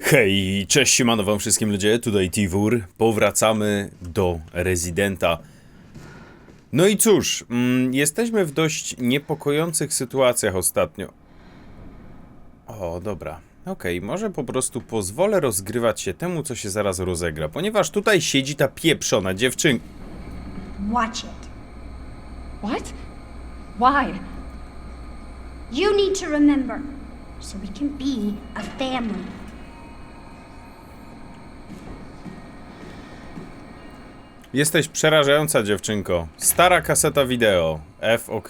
Hej, cześć, siemano wam wszystkim ludzie, tutaj Tiwur. Powracamy do rezydenta. No i cóż, mm, jesteśmy w dość niepokojących sytuacjach ostatnio. O, dobra. Okej, może po prostu pozwolę rozgrywać się temu, co się zaraz rozegra, ponieważ tutaj siedzi ta pieprzona dziewczynka. Watch it. What? Why? You need to remember, so we can be a family. Jesteś przerażająca dziewczynko. Stara kaseta wideo. F, ok.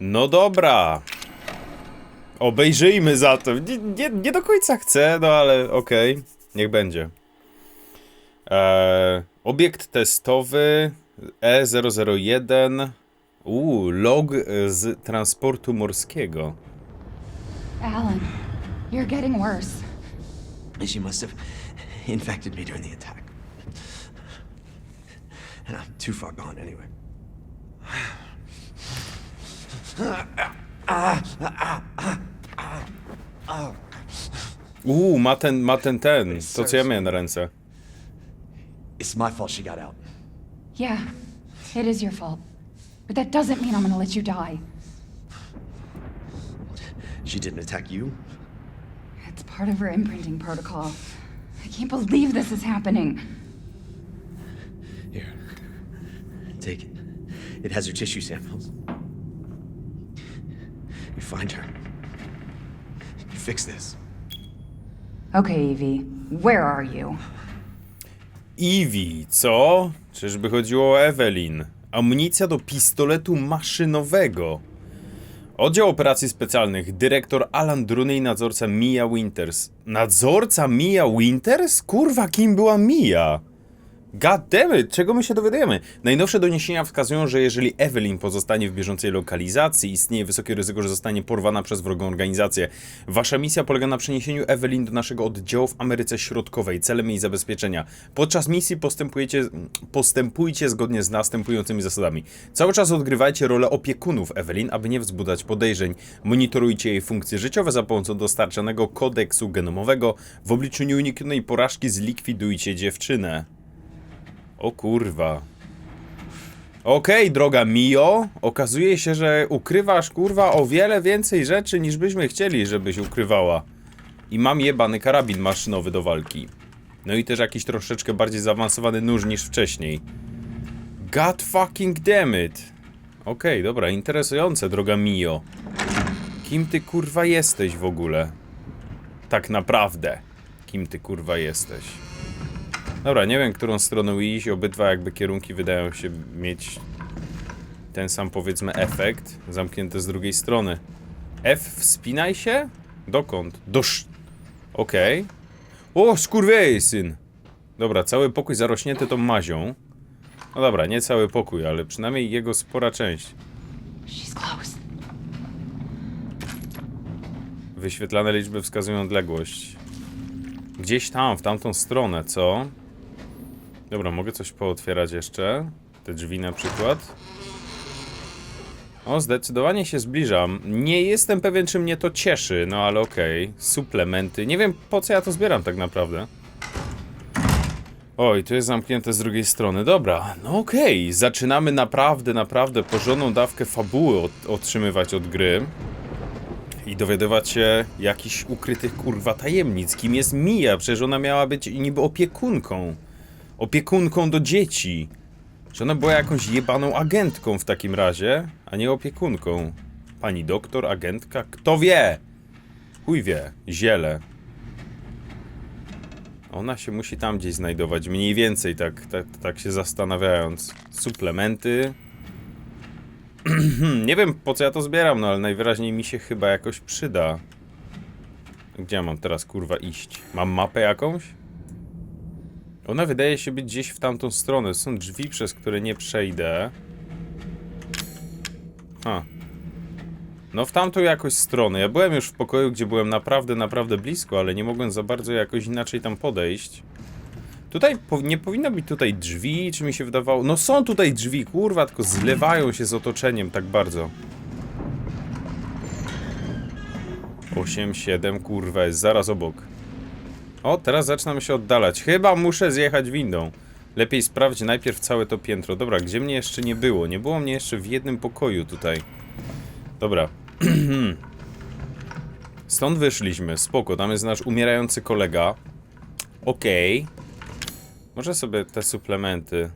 No dobra. Obejrzyjmy zatem. Nie, nie, nie do końca chcę, no ale okej. Niech będzie. Eee, obiekt testowy E E001. Uuu, log z transportu morskiego. Alan, you're getting worse. She must have infected me during the attack. And I'm too far gone anyway. Uuu, ma ten, ma ten, ten. To co ja miałem na ręce. It's my fault she got out. Yeah, it is your fault. But that doesn't mean I'm gonna let you die. She didn't attack you? It's part of her imprinting protocol. I can't believe this is happening. Take it. It has her tissue samples. You find her. You fix this. Okay, Evie, where are you? Eevee, co? Czyżby chodziło o Evelyn? Amunicja do pistoletu maszynowego. Oddział Operacji Specjalnych, dyrektor Alan Druny i nadzorca Mia Winters. Nadzorca Mia Winters? Kurwa, kim była Mia? Goddammit, czego my się dowiadujemy? Najnowsze doniesienia wskazują, że jeżeli Evelyn pozostanie w bieżącej lokalizacji, istnieje wysokie ryzyko, że zostanie porwana przez wrogą organizację. Wasza misja polega na przeniesieniu Evelyn do naszego oddziału w Ameryce Środkowej, celem jej zabezpieczenia. Podczas misji postępujecie, postępujcie zgodnie z następującymi zasadami. Cały czas odgrywajcie rolę opiekunów Evelyn, aby nie wzbudzać podejrzeń. Monitorujcie jej funkcje życiowe za pomocą dostarczanego kodeksu genomowego. W obliczu nieuniknionej porażki zlikwidujcie dziewczynę. O kurwa. Okej, droga Mio, okazuje się, że ukrywasz kurwa o wiele więcej rzeczy niż byśmy chcieli, żebyś ukrywała. I mam jebany karabin maszynowy do walki. No i też jakiś troszeczkę bardziej zaawansowany nóż niż wcześniej. God fucking damn it. Okej, dobra, interesujące, droga Mio. Kim ty kurwa jesteś w ogóle? Tak naprawdę. Kim ty kurwa jesteś? Dobra, nie wiem, którą stroną iść. Obydwa jakby kierunki wydają się mieć ten sam powiedzmy efekt. Zamknięte z drugiej strony. F, wspinaj się? Dokąd? Dosz... Okej. O, syn. Dobra, cały pokój zarośnięty tą mazią. No dobra, nie cały pokój, ale przynajmniej jego spora część. Wyświetlane liczby wskazują odległość. Gdzieś tam, w tamtą stronę, co? Dobra, mogę coś pootwierać jeszcze? Te drzwi na przykład. O, zdecydowanie się zbliżam. Nie jestem pewien, czy mnie to cieszy, no ale okej. Suplementy. Nie wiem, po co ja to zbieram tak naprawdę. Oj, tu jest zamknięte z drugiej strony. Dobra, no okej. Zaczynamy naprawdę, naprawdę porządną dawkę fabuły otrzymywać od gry i dowiadywać się jakichś ukrytych kurwa tajemnic. Kim jest Mia? Przecież ona miała być niby opiekunką. Opiekunką do dzieci. Czy ona była jakąś jebaną agentką w takim razie, a nie opiekunką? Pani doktor, agentka? Kto wie? Chuj wie. Ziele. Ona się musi tam gdzieś znajdować, mniej więcej, tak, tak, tak się zastanawiając. Suplementy. Nie wiem po co ja to zbieram, no ale najwyraźniej mi się chyba jakoś przyda. Gdzie ja mam teraz kurwa iść? Mam mapę jakąś? Ona wydaje się być gdzieś w tamtą stronę. Są drzwi, przez które nie przejdę. Ha. No w tamtą jakoś stronę. Ja byłem już w pokoju, gdzie byłem naprawdę, naprawdę blisko, ale nie mogłem za bardzo jakoś inaczej tam podejść. Tutaj po, nie powinno być tutaj drzwi, czy mi się wydawało? No są tutaj drzwi, kurwa, tylko zlewają się z otoczeniem tak bardzo. 8, 7, kurwa, jest zaraz obok. O, teraz zaczynam się oddalać. Chyba muszę zjechać windą. Lepiej sprawdź najpierw całe to piętro. Dobra, gdzie mnie jeszcze nie było? Nie było mnie jeszcze w jednym pokoju tutaj. Dobra. Stąd wyszliśmy. Spoko, tam jest nasz umierający kolega. Okej. Może sobie te suplementy.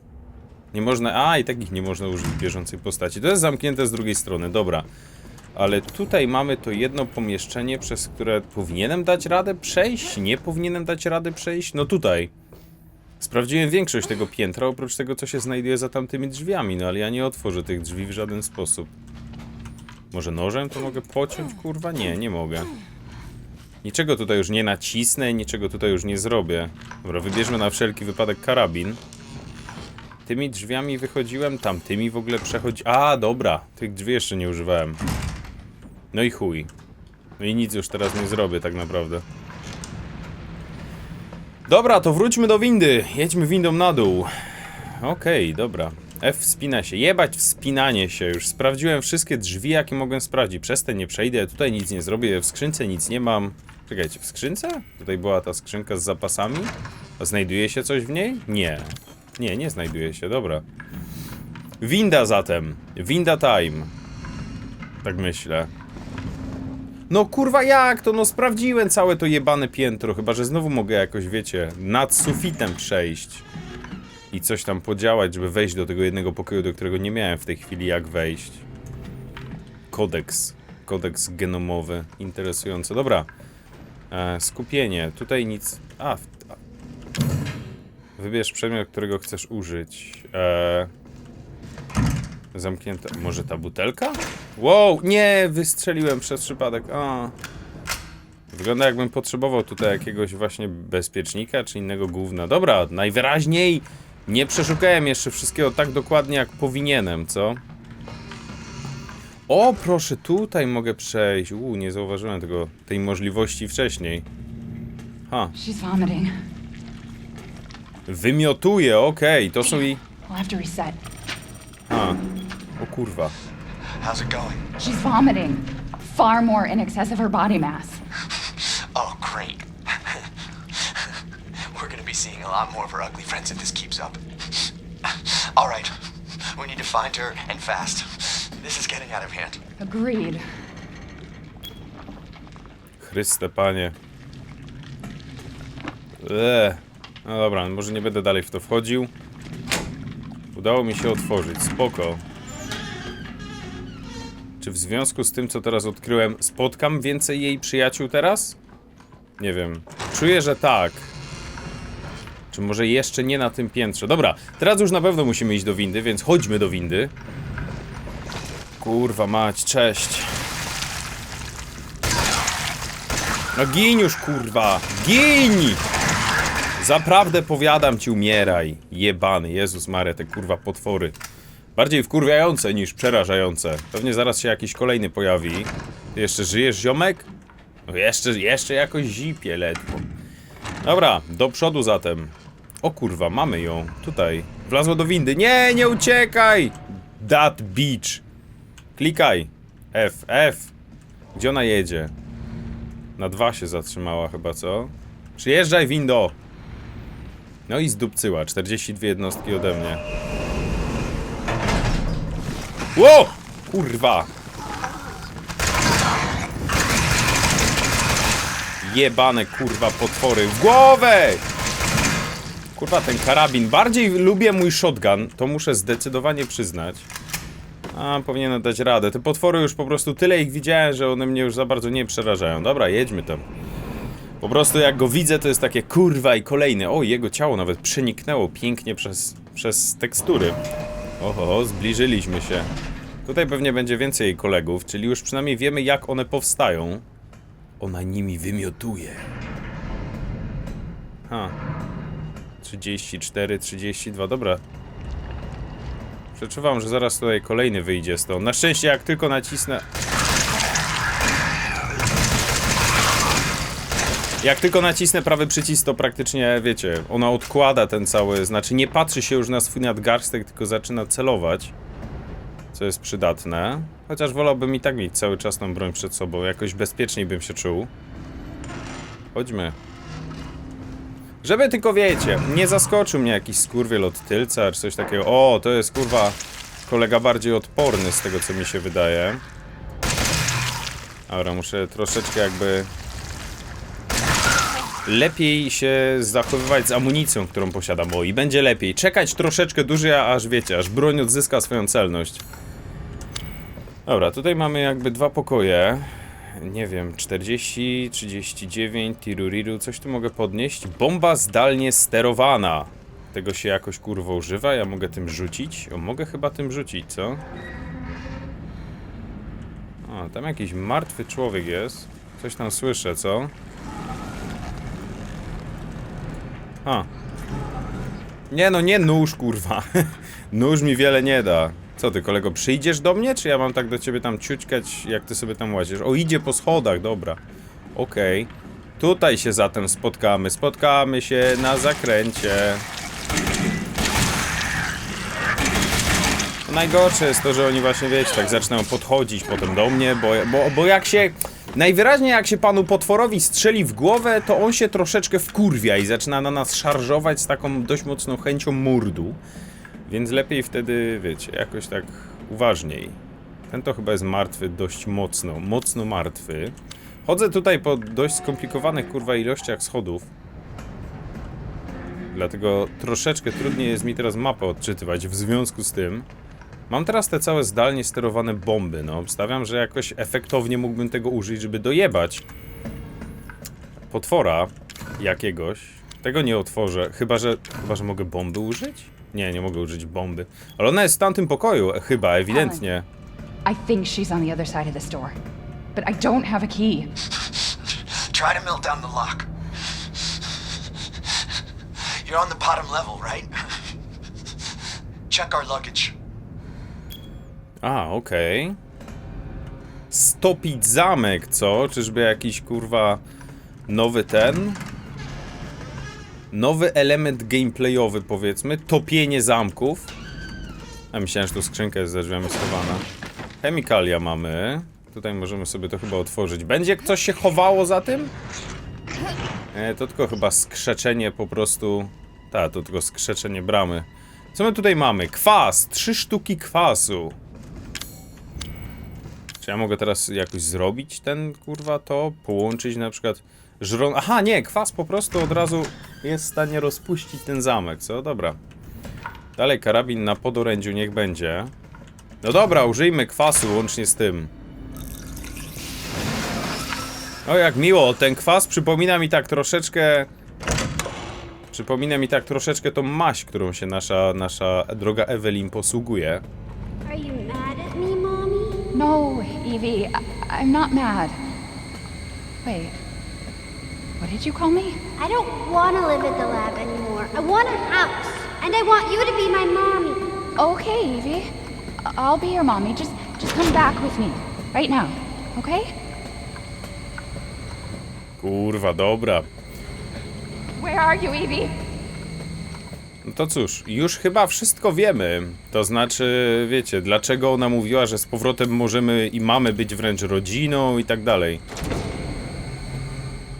Nie można. A, i takich nie można użyć w bieżącej postaci. To jest zamknięte z drugiej strony, dobra. Ale tutaj mamy to jedno pomieszczenie, przez które powinienem dać radę przejść? Nie powinienem dać rady przejść? No tutaj. Sprawdziłem większość tego piętra, oprócz tego, co się znajduje za tamtymi drzwiami, no ale ja nie otworzę tych drzwi w żaden sposób. Może nożem to mogę pociąć? Kurwa, nie, nie mogę. Niczego tutaj już nie nacisnę, niczego tutaj już nie zrobię. Dobra, wybierzmy na wszelki wypadek karabin. Tymi drzwiami wychodziłem, tamtymi w ogóle przechodzi... A, dobra, tych drzwi jeszcze nie używałem. No i chuj. No i nic już teraz nie zrobię tak naprawdę. Dobra, to wróćmy do windy. Jedźmy windą na dół. Okej, dobra. F wspina się. Jebać wspinanie się. Już sprawdziłem wszystkie drzwi, jakie mogłem sprawdzić. Przez te nie przejdę. Tutaj nic nie zrobię. W skrzynce nic nie mam. Czekajcie, w skrzynce? Tutaj była ta skrzynka z zapasami. A znajduje się coś w niej? Nie. Nie, nie znajduje się. Dobra. Winda zatem. Winda time. Tak myślę. No kurwa jak to? No sprawdziłem całe to jebane piętro, chyba że znowu mogę jakoś, wiecie, nad sufitem przejść i coś tam podziałać, żeby wejść do tego jednego pokoju, do którego nie miałem w tej chwili jak wejść. Kodeks. Kodeks genomowy. Interesujące. Dobra. E, skupienie. Tutaj nic... A. Wybierz przedmiot, którego chcesz użyć. E, Zamknięte. Może ta butelka? Wow, nie, wystrzeliłem przez przypadek. A. Wygląda jakbym potrzebował tutaj jakiegoś właśnie bezpiecznika czy innego gówna. Dobra, najwyraźniej nie przeszukałem jeszcze wszystkiego tak dokładnie jak powinienem, co? O, proszę, tutaj mogę przejść. Uuu, nie zauważyłem tego, tej możliwości wcześniej. Ha, She's vomiting. wymiotuję, okej, to są i... We'll have to reset. Ha, kurwa. How's it going? She's vomiting. Far more in excess of her body mass. Oh, great. We're gonna be seeing a lot more of our ugly friends if this keeps up. All right, we need to find her and fast. This is getting out of hand. Agreed. Chryste, panie. Eee. No dobra, może nie będę dalej w to wchodził. Udało mi się otworzyć, spoko. Czy w związku z tym, co teraz odkryłem, spotkam więcej jej przyjaciół teraz? Nie wiem. Czuję, że tak. Czy może jeszcze nie na tym piętrze? Dobra, teraz już na pewno musimy iść do windy, więc chodźmy do windy. Kurwa mać, cześć. No gin już, kurwa! Gin! Zaprawdę powiadam ci, umieraj. Jebany, Jezus Mare, te kurwa potwory. Bardziej wkurwiające niż przerażające. Pewnie zaraz się jakiś kolejny pojawi. Ty jeszcze żyjesz, ziomek? No jeszcze, jeszcze jakoś zipie ledwo. Dobra, do przodu zatem. O kurwa, mamy ją. Tutaj. Wlazła do windy. Nie, nie uciekaj! That beach. Klikaj. F, F. Gdzie ona jedzie? Na dwa się zatrzymała chyba, co? Przyjeżdżaj, windo! No i zdupcyła. 42 jednostki ode mnie. Ło! Kurwa! Jebane, kurwa, potwory. W głowę! Kurwa, ten karabin. Bardziej lubię mój shotgun, to muszę zdecydowanie przyznać. A, powinienem dać radę. Te potwory już po prostu tyle ich widziałem, że one mnie już za bardzo nie przerażają. Dobra, jedźmy tam. Po prostu jak go widzę, to jest takie kurwa i kolejny. O, jego ciało nawet przeniknęło pięknie przez, przez tekstury. Oho, zbliżyliśmy się. Tutaj pewnie będzie więcej kolegów, czyli już przynajmniej wiemy jak one powstają. Ona nimi wymiotuje. Ha. 34, 32, dobra. Przeczuwam, że zaraz tutaj kolejny wyjdzie stąd. Na szczęście jak tylko nacisnę... Jak tylko nacisnę prawy przycisk, to praktycznie, wiecie, ona odkłada ten cały, znaczy nie patrzy się już na swój nadgarstek, tylko zaczyna celować. Co jest przydatne. Chociaż wolałbym i tak mieć cały czas tą broń przed sobą, jakoś bezpieczniej bym się czuł. Chodźmy. Żeby tylko wiecie, nie zaskoczył mnie jakiś skurwiel od tylca, czy coś takiego. O, to jest kurwa kolega bardziej odporny z tego, co mi się wydaje. Dobra, muszę troszeczkę jakby lepiej się zachowywać z amunicją, którą posiadam. O, i będzie lepiej. Czekać troszeczkę dłużej, aż wiecie, aż broń odzyska swoją celność. Dobra, tutaj mamy jakby dwa pokoje. Nie wiem, 40, 39, tiruriru, coś tu mogę podnieść. Bomba zdalnie sterowana. Tego się jakoś kurwa używa, ja mogę tym rzucić? O, mogę chyba tym rzucić, co? O, tam jakiś martwy człowiek jest. Coś tam słyszę, co? A. Nie no, nie nóż, kurwa. nóż mi wiele nie da. Co ty, kolego, przyjdziesz do mnie, czy ja mam tak do ciebie tam ciućkać, jak ty sobie tam łazisz? O, idzie po schodach, dobra. Okej. Tutaj się zatem spotkamy. Spotkamy się na zakręcie. Najgorsze jest to, że oni właśnie, wiecie, tak zaczynają podchodzić potem do mnie, bo, bo, bo jak się... Najwyraźniej jak się panu potworowi strzeli w głowę, to on się troszeczkę wkurwia i zaczyna na nas szarżować z taką dość mocną chęcią murdu. Więc lepiej wtedy, wiecie, jakoś tak uważniej. Ten to chyba jest martwy dość mocno, mocno martwy. Chodzę tutaj po dość skomplikowanych, kurwa, ilościach schodów. Dlatego troszeczkę trudniej jest mi teraz mapę odczytywać w związku z tym. Mam teraz te całe zdalnie sterowane bomby, no. Obstawiam, że jakoś efektownie mógłbym tego użyć, żeby dojebać potwora jakiegoś. Tego nie otworzę, chyba że, chyba, że mogę bomby użyć? Nie, nie mogę użyć bomby. Ale ona jest w tamtym pokoju, e, chyba, ewidentnie. I think she's on the other side of this door. But I don't have a key. Try to melt down the lock. You're on the bottom level, right? Check our luggage. A, okej. Stopić zamek, co? Czyżby jakiś kurwa nowy ten? Nowy element gameplayowy, powiedzmy. Topienie zamków. A myślałem, że tu skrzynka jest za drzwiami schowana. Chemikalia mamy. Tutaj możemy sobie to chyba otworzyć. Będzie coś się chowało za tym? E, to tylko chyba skrzeczenie po prostu. Tak, to tylko skrzeczenie bramy. Co my tutaj mamy? Kwas! Trzy sztuki kwasu. Czy ja mogę teraz jakoś zrobić ten, kurwa, to? Połączyć na przykład żron... Aha, nie, kwas po prostu od razu jest w stanie rozpuścić ten zamek, co? Dobra. Dalej karabin na podorędziu niech będzie. No dobra, użyjmy kwasu łącznie z tym. O, jak miło, ten kwas przypomina mi tak troszeczkę... Przypomina mi tak troszeczkę tą maść, którą się nasza, nasza droga Evelyn posługuje. Are you mad at me, Mommy? No, Evie, I- I'm not mad. Wait. What did you call me? I don't want to live at the lab anymore. I want a house. And I want you to be my mommy. Okay, Evie. I- I'll be your mommy. Just just come back with me. Right now. Okay? Kurwa, dobra. Where are you, Evie? No to cóż, już chyba wszystko wiemy. To znaczy, wiecie, dlaczego ona mówiła, że z powrotem możemy i mamy być wręcz rodziną i tak dalej.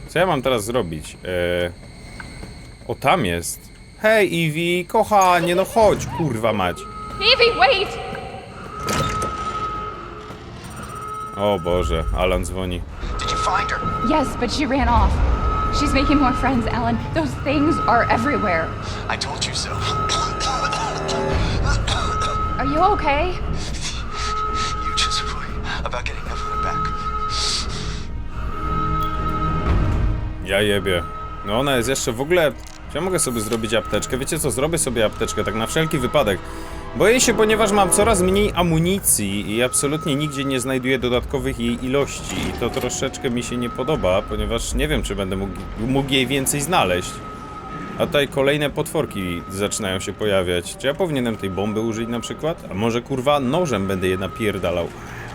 Co ja mam teraz zrobić? Eee... O, tam jest. Hej, Eevee, kochanie, no chodź, kurwa mać. Evie, wait! O Boże, Alan dzwoni. Did you find her? Yes, but she ran off. She's making more friends, Ellen. Those things are everywhere. I told you so. Are you okay? you just worry about getting Evelyn back. Ja jebie. No ona jest jeszcze w ogóle... Czy ja mogę sobie zrobić apteczkę? Wiecie co, zrobię sobie apteczkę, tak na wszelki wypadek. Boję się, ponieważ mam coraz mniej amunicji i absolutnie nigdzie nie znajduję dodatkowych jej ilości. I to troszeczkę mi się nie podoba, ponieważ nie wiem, czy będę mógł, mógł jej więcej znaleźć. A tutaj kolejne potworki zaczynają się pojawiać. Czy ja powinienem tej bomby użyć na przykład? A może kurwa nożem będę je napierdalał?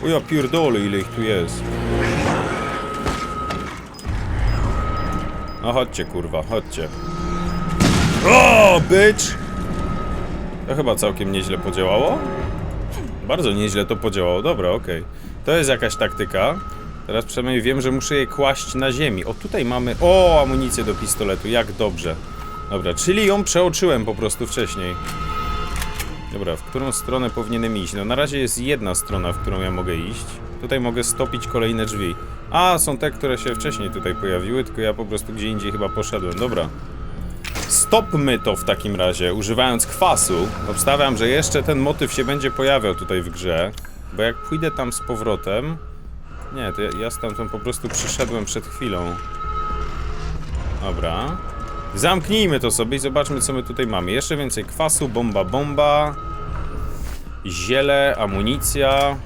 O ja pierdolę, ile ich tu jest. No chodźcie, kurwa, chodźcie. O, bitch! To chyba całkiem nieźle podziałało. Bardzo nieźle to podziałało, dobra, okej. To jest jakaś taktyka. Teraz przynajmniej wiem, że muszę je kłaść na ziemi. O, tutaj mamy... O, amunicję do pistoletu, jak dobrze. Dobra, czyli ją przeoczyłem po prostu wcześniej. Dobra, w którą stronę powinienem iść? No na razie jest jedna strona, w którą ja mogę iść. Tutaj mogę stopić kolejne drzwi. A, są te, które się wcześniej tutaj pojawiły, tylko ja po prostu gdzie indziej chyba poszedłem. Dobra. Stopmy to w takim razie, używając kwasu. Obstawiam, że jeszcze ten motyw się będzie pojawiał tutaj w grze. Bo jak pójdę tam z powrotem... Nie, to ja, ja stamtąd po prostu przyszedłem przed chwilą. Dobra. Zamknijmy to sobie i zobaczmy, co my tutaj mamy. Jeszcze więcej kwasu, bomba, bomba. Ziele, amunicja.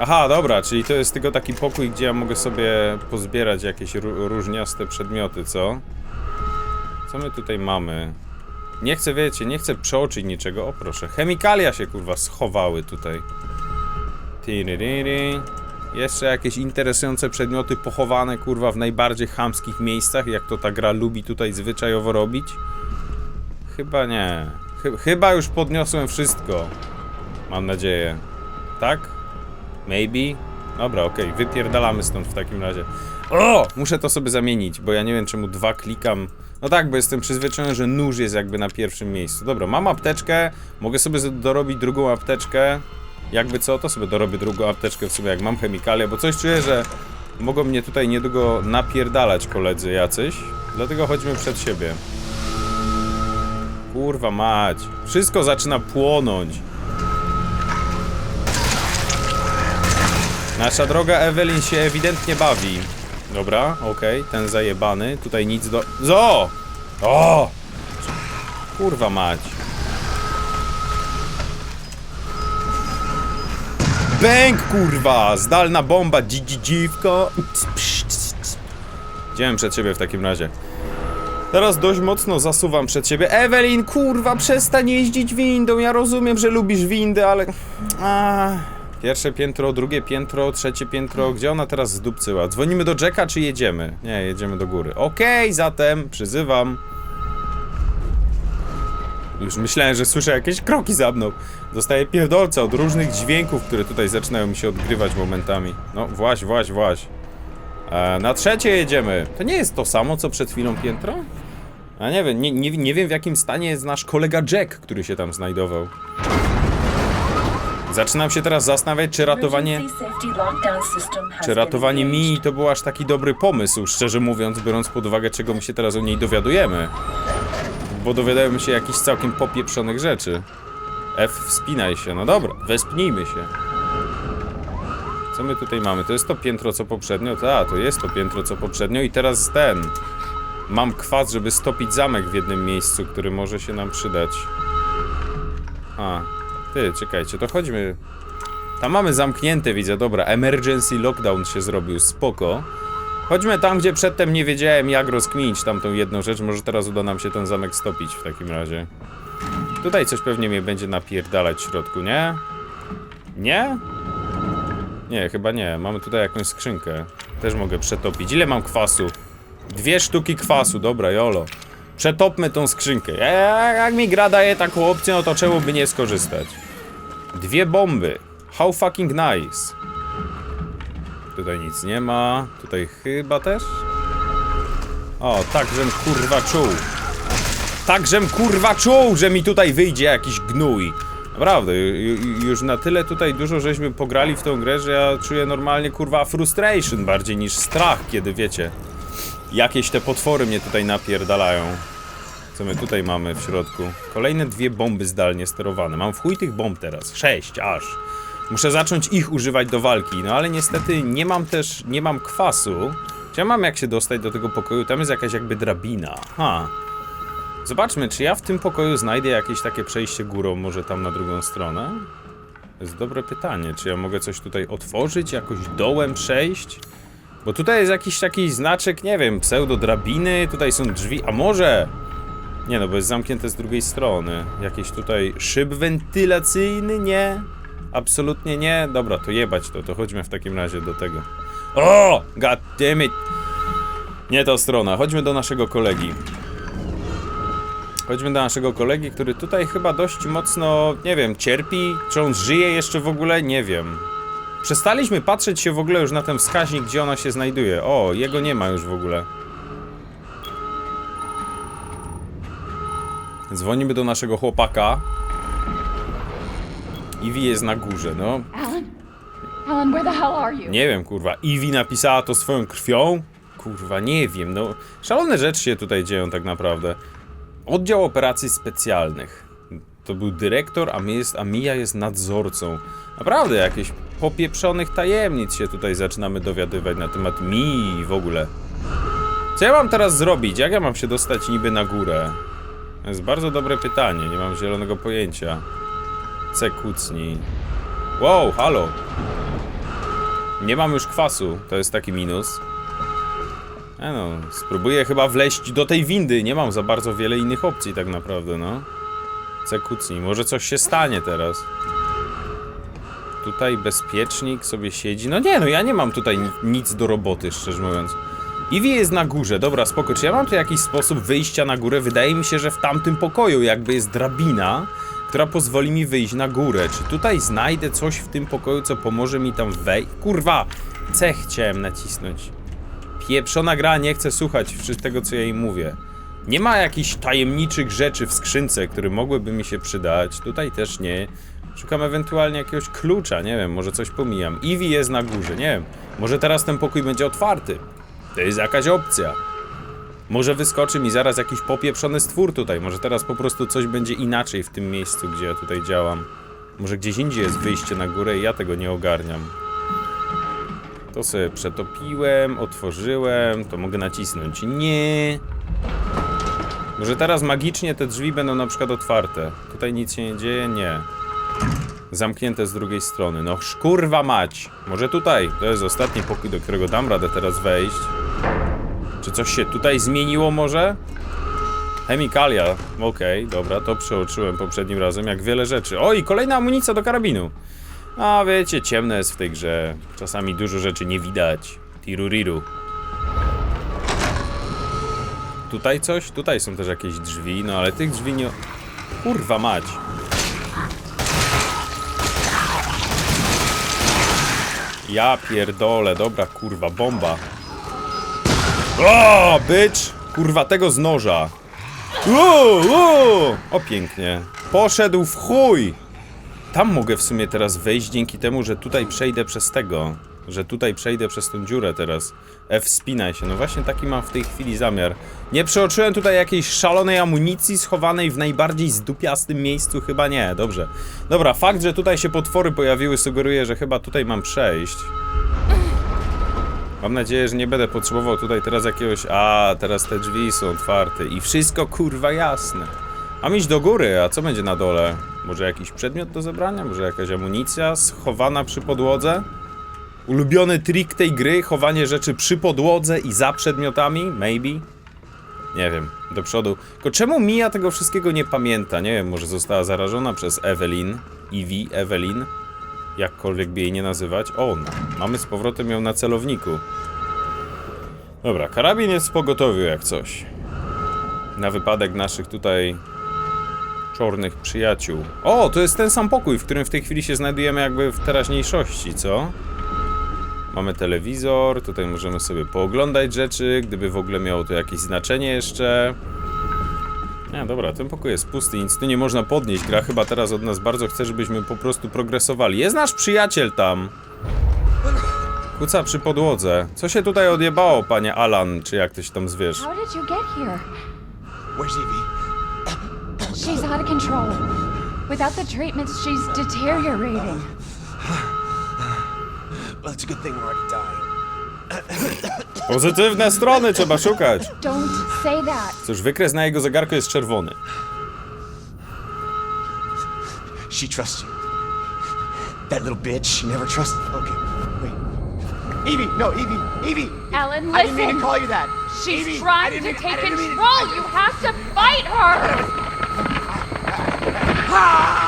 Aha, dobra, czyli to jest tylko taki pokój, gdzie ja mogę sobie pozbierać jakieś ró- różniaste przedmioty, co? Co my tutaj mamy? Nie chcę, wiecie, nie chcę przeoczyć niczego. O, proszę. Chemikalia się, kurwa, schowały tutaj. Tiririni. Jeszcze jakieś interesujące przedmioty pochowane, kurwa, w najbardziej chamskich miejscach, jak to ta gra lubi tutaj zwyczajowo robić? Chyba nie. Chy chyba już podniosłem wszystko. Mam nadzieję. Tak? Maybe? Dobra, okej, wypierdalamy stąd w takim razie. O! Muszę to sobie zamienić, bo ja nie wiem czemu dwa klikam. No tak, bo jestem przyzwyczajony, że nóż jest jakby na pierwszym miejscu. Dobra, mam apteczkę, mogę sobie dorobić drugą apteczkę. Jakby co, to sobie dorobię drugą apteczkę w sumie, jak mam chemikalia, bo coś czuję, że mogą mnie tutaj niedługo napierdalać koledzy jacyś. Dlatego chodźmy przed siebie. Kurwa mać. Wszystko zaczyna płonąć. Nasza droga Evelyn się ewidentnie bawi. Dobra, okej, ten zajebany. Tutaj nic do... Zo! O! Kurwa mać. Bęk, kurwa! Zdalna bomba, dzidzi dziwko. Idziemy przed siebie w takim razie. Teraz dość mocno zasuwam przed siebie. Evelyn, kurwa, przestań jeździć windą. Ja rozumiem, że lubisz windy, ale... A... Pierwsze piętro, drugie piętro, trzecie piętro. Gdzie ona teraz zdupcyła? Dzwonimy do Jacka, czy jedziemy? Nie, jedziemy do góry. Okej, zatem przyzywam. Już myślałem, że słyszę jakieś kroki za mną. Dostaję pierdolca od różnych dźwięków, które tutaj zaczynają mi się odgrywać momentami. No, właś, właś, właś. E, na trzecie jedziemy. To nie jest to samo, co przed chwilą piętro? A nie wiem, nie, nie, nie wiem w jakim stanie jest nasz kolega Jack, który się tam znajdował. Zaczynam się teraz zastanawiać, czy ratowanie... Czy ratowanie Mii to był aż taki dobry pomysł, szczerze mówiąc, biorąc pod uwagę, czego my się teraz o niej dowiadujemy. Bo dowiadujemy się jakichś całkiem popieprzonych rzeczy. F, wspinaj się. No dobra, wespnijmy się. Co my tutaj mamy? To jest to piętro co poprzednio? Tak, to jest to piętro co poprzednio i teraz ten. Mam kwas, żeby stopić zamek w jednym miejscu, który może się nam przydać. A, ty, czekajcie, to chodźmy. Tam mamy zamknięte, widzę, dobra. Emergency lockdown się zrobił, spoko. Chodźmy tam, gdzie przedtem nie wiedziałem, jak rozkminić tamtą jedną rzecz. Może teraz uda nam się ten zamek stopić w takim razie. Tutaj coś pewnie mnie będzie napierdalać w środku, nie? Nie? Nie, chyba nie. Mamy tutaj jakąś skrzynkę. Też mogę przetopić. Ile mam kwasu? Dwie sztuki kwasu, dobra, jolo. Przetopmy tą skrzynkę. Jak, mi gra daje taką opcję, no to czemu by nie skorzystać? Dwie bomby. How fucking nice. Tutaj nic nie ma. Tutaj chyba też? O, tak, żem kurwa czuł. Tak, żem kurwa czuł, że mi tutaj wyjdzie jakiś gnój. Naprawdę, ju- ju- już na tyle tutaj dużo żeśmy pograli w tą grę, że ja czuję normalnie kurwa frustration bardziej niż strach, kiedy wiecie. Jakieś te potwory mnie tutaj napierdalają. Co my tutaj mamy w środku? Kolejne dwie bomby zdalnie sterowane. Mam w chuj tych bomb teraz. Sześć aż. Muszę zacząć ich używać do walki, no ale niestety nie mam też, nie mam kwasu. Czy ja mam jak się dostać do tego pokoju? Tam jest jakaś jakby drabina. Ha. Zobaczmy, czy ja w tym pokoju znajdę jakieś takie przejście górą, może tam na drugą stronę? To jest dobre pytanie. Czy ja mogę coś tutaj otworzyć, jakoś dołem przejść? Bo tutaj jest jakiś taki znaczek, nie wiem, pseudo-drabiny, tutaj są drzwi, a może... Nie no, bo jest zamknięte z drugiej strony. Jakiś tutaj szyb wentylacyjny? Nie. Absolutnie nie. Dobra, to jebać to, to chodźmy w takim razie do tego. O! God damn it! Nie ta strona, chodźmy do naszego kolegi. Chodźmy do naszego kolegi, który tutaj chyba dość mocno, nie wiem, cierpi. Czy on żyje jeszcze w ogóle? Nie wiem. Przestaliśmy patrzeć się w ogóle już na ten wskaźnik, gdzie ona się znajduje. O, jego nie ma już w ogóle. Dzwonimy do naszego chłopaka. Iwi jest na górze, no. Alan? Where the hell are you? Nie wiem, kurwa. Iwi napisała to swoją krwią? Kurwa, nie wiem, no. Szalone rzeczy się tutaj dzieją tak naprawdę. Oddział Operacji Specjalnych. To był dyrektor, a, my jest, a Mia jest nadzorcą. Naprawdę, jakieś popieprzonych tajemnic się tutaj zaczynamy dowiadywać na temat Mii i w ogóle. Co ja mam teraz zrobić? Jak ja mam się dostać niby na górę? To jest bardzo dobre pytanie, nie mam zielonego pojęcia. C kucnij. Wow, halo. Nie mam już kwasu, to jest taki minus. E no, spróbuję chyba wleźć do tej windy, nie mam za bardzo wiele innych opcji tak naprawdę, no. C kucnij, może coś się stanie teraz. Tutaj bezpiecznik sobie siedzi. No nie, no ja nie mam tutaj ni nic do roboty, szczerze mówiąc. Ivy jest na górze, dobra, spoko. Czy ja mam tu jakiś sposób wyjścia na górę? Wydaje mi się, że w tamtym pokoju jakby jest drabina, która pozwoli mi wyjść na górę. Czy tutaj znajdę coś w tym pokoju, co pomoże mi tam wejść? Kurwa! C chciałem nacisnąć. Pieprzona gra nie chce słuchać wszystkiego, co ja jej mówię. Nie ma jakichś tajemniczych rzeczy w skrzynce, które mogłyby mi się przydać. Tutaj też nie. Szukam ewentualnie jakiegoś klucza, nie wiem, może coś pomijam. Ivy jest na górze, nie wiem. Może teraz ten pokój będzie otwarty. To jest jakaś opcja. Może wyskoczy mi zaraz jakiś popieprzony stwór tutaj. Może teraz po prostu coś będzie inaczej w tym miejscu, gdzie ja tutaj działam. Może gdzieś indziej jest wyjście na górę i ja tego nie ogarniam. To sobie przetopiłem, otworzyłem, to mogę nacisnąć nie. Może teraz magicznie te drzwi będą na przykład otwarte. Tutaj nic się nie dzieje? Nie. Zamknięte z drugiej strony. No szkurwa mać. Może tutaj. To jest ostatni pokój, do którego dam radę teraz wejść. Czy coś się tutaj zmieniło może? Chemikalia. Okej, dobra, to przeoczyłem poprzednim razem, jak wiele rzeczy. O, i kolejna amunicja do karabinu. A wiecie, ciemno jest w tej grze. Czasami dużo rzeczy nie widać. Tiruriru. Tutaj coś? Tutaj są też jakieś drzwi, no ale tych drzwi nie... Kurwa mać. Ja pierdolę, dobra kurwa, bomba. O, bitch! Kurwa, tego z noża. Uuu, uuu. O, pięknie. Poszedł w chuj! Tam mogę w sumie teraz wejść dzięki temu, że tutaj przejdę przez tego. Że tutaj przejdę przez tą dziurę teraz. F, wspinaj się. No właśnie taki mam w tej chwili zamiar. Nie przeoczyłem tutaj jakiejś szalonej amunicji schowanej w najbardziej zdupiastym miejscu? Chyba nie, dobrze. Dobra, fakt, że tutaj się potwory pojawiły sugeruje, że chyba tutaj mam przejść. Mam nadzieję, że nie będę potrzebował tutaj teraz jakiegoś... A, teraz te drzwi są otwarte i wszystko kurwa jasne. Mam iść do góry, a co będzie na dole? Może jakiś przedmiot do zebrania? Może jakaś amunicja schowana przy podłodze? Ulubiony trik tej gry, chowanie rzeczy przy podłodze i za przedmiotami? Maybe? Nie wiem, do przodu. Tylko czemu Mia tego wszystkiego nie pamięta? Nie wiem, może została zarażona przez Evelyn, Evie, Evelyn, jakkolwiek by jej nie nazywać. O, no, mamy z powrotem ją na celowniku. Dobra, karabin jest w pogotowiu jak coś. Na wypadek naszych tutaj czarnych przyjaciół. O, to jest ten sam pokój, w którym w tej chwili się znajdujemy jakby w teraźniejszości, co? Mamy telewizor, tutaj możemy sobie pooglądać rzeczy, gdyby w ogóle miało to jakieś znaczenie jeszcze. Nie, dobra, ten pokój jest pusty, nic tu nie można podnieść. Gra chyba teraz od nas bardzo chce, żebyśmy po prostu progresowali. Jest nasz przyjaciel tam! Kuca przy podłodze. Co się tutaj odjebało, panie Alan, czy jak ty się tam zwierz? How did you get here? Where's Evie? She's out of control. Without the treatments, she's deteriorating. Well, it's a good thing we're already dying. Pozytywne strony trzeba szukać! Don't say that. Cóż, wykres na jego zegarku jest czerwony. She trusts you. That little bitch, she never trusted. Okay, wait. Evie, no, Evie, Evie. Alan, I didn't mean to listen. call you that. She's Evie, I trying didn't to mean- I take didn't mean- control. You have to fight her. Evelyn,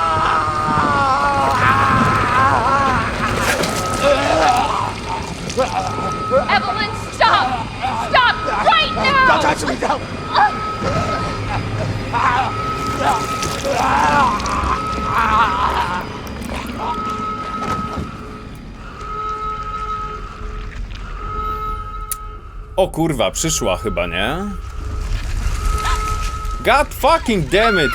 O kurwa, przyszła chyba, nie? God fucking damn it!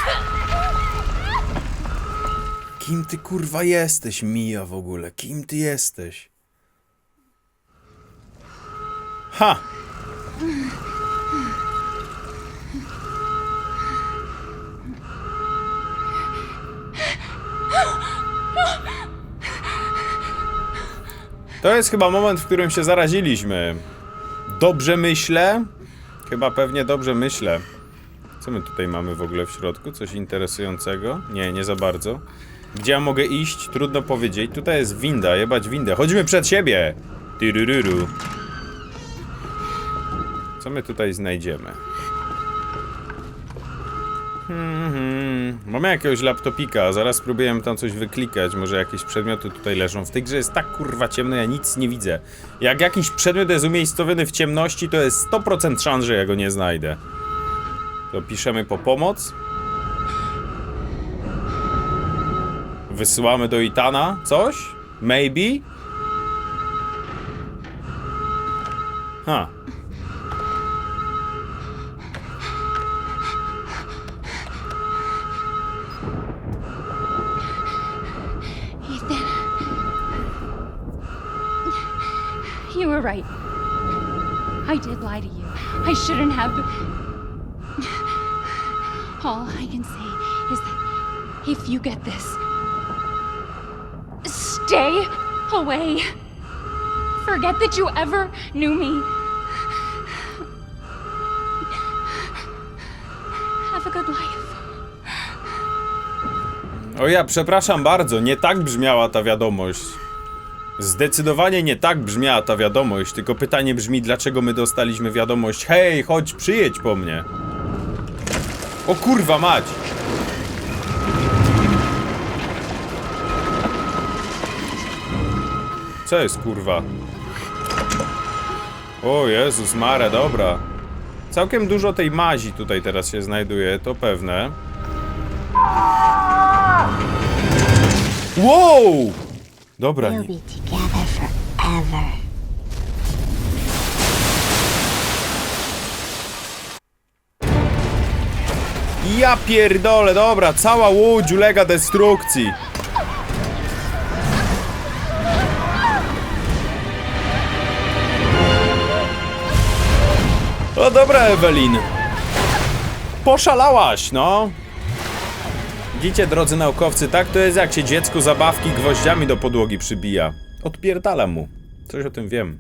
Kim ty kurwa jesteś, Mija w ogóle? Kim ty jesteś? Ha! To jest chyba moment, w którym się zaraziliśmy. Dobrze myślę? Chyba pewnie dobrze myślę. Co my tutaj mamy w ogóle w środku? Coś interesującego? Nie, nie za bardzo. Gdzie ja mogę iść? Trudno powiedzieć. Tutaj jest winda, jebać windę. Chodzimy przed siebie! Tyrururu. Co my tutaj znajdziemy? Hmm, hmm. Mamy jakiegoś laptopika, zaraz spróbujemy tam coś wyklikać, może jakieś przedmioty tutaj leżą. W tej grze jest tak kurwa ciemno, ja nic nie widzę. Jak jakiś przedmiot jest umiejscowiony w ciemności, to jest 100% szans, że ja go nie znajdę. To piszemy po pomoc. Wysyłamy do Itana coś? Maybe? Ha. You were right. I did lie to you. I shouldn't have. All I can say is that if you get this, stay away. Forget that you ever knew me. Have a good life. O ja przepraszam bardzo, nie tak brzmiała ta wiadomość. Zdecydowanie nie tak brzmiała ta wiadomość, tylko pytanie brzmi, dlaczego my dostaliśmy wiadomość Hej, chodź, przyjedź po mnie. O kurwa mać! Co jest kurwa? O Jezus Mare, dobra. Całkiem dużo tej mazi tutaj teraz się znajduje, to pewne. Wow! Dobra, nie. be together forever. Ja pierdolę, dobra, cała łódź ulega destrukcji. O dobra, Ewelin. Poszalałaś, no. Widzicie, drodzy naukowcy, tak to jest jak się dziecku zabawki gwoździami do podłogi przybija. Odpierdala mu. Coś o tym wiem.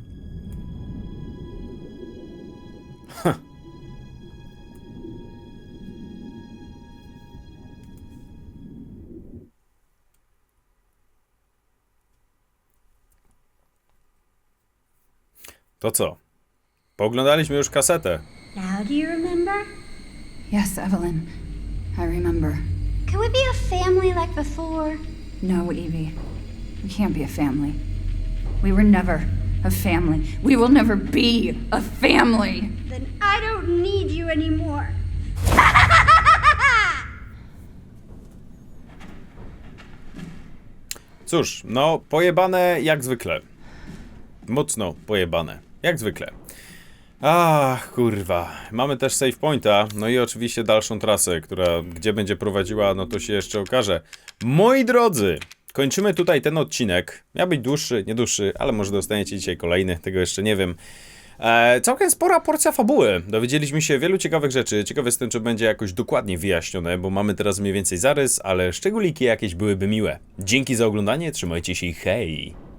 To co? Pooglądaliśmy już kasetę. Now do you remember? Yes, Evelyn. I remember. Can we be a family like before? No, Evie. We can't be a family. We were never a family. We will never be a family. Then I don't need you anymore. Cóż, no, pojebane jak zwykle. Mocno pojebane, jak zwykle. Ach, kurwa. Mamy też save pointa, no i oczywiście dalszą trasę, która gdzie będzie prowadziła, no to się jeszcze okaże. Moi drodzy, kończymy tutaj ten odcinek. Miał być dłuższy, nie dłuższy, ale może dostaniecie dzisiaj kolejny, tego jeszcze nie wiem. E, całkiem spora porcja fabuły. Dowiedzieliśmy się wielu ciekawych rzeczy. Ciekawy jestem, czy będzie jakoś dokładnie wyjaśnione, bo mamy teraz mniej więcej zarys, ale szczególiki jakieś byłyby miłe. Dzięki za oglądanie, trzymajcie się i hej!